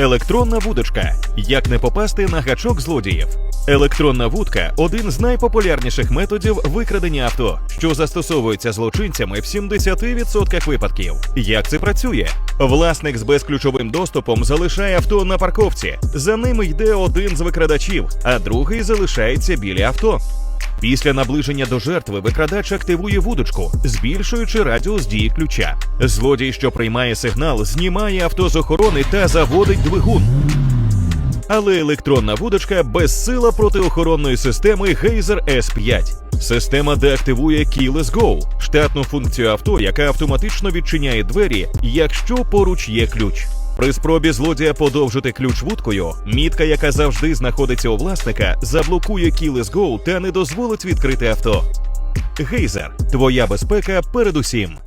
Електронна вудочка. Як не попасти на гачок злодіїв. Електронна вудка один з найпопулярніших методів викрадення авто, що застосовується злочинцями в 70% випадків. Як це працює? Власник з безключовим доступом залишає авто на парковці. За ними йде один з викрадачів, а другий залишається біля авто. Після наближення до жертви викрадач активує вудочку, збільшуючи радіус дії ключа. Злодій, що приймає сигнал, знімає авто з охорони та заводить двигун. Але електронна вудочка безсила проти охоронної системи Geyser S5. Система деактивує Keyless Go – штатну функцію авто, яка автоматично відчиняє двері, якщо поруч є ключ. При спробі злодія подовжити ключ вудкою, мітка, яка завжди знаходиться у власника, заблокує Keyless Go та не дозволить відкрити авто. Гейзер, твоя безпека передусім.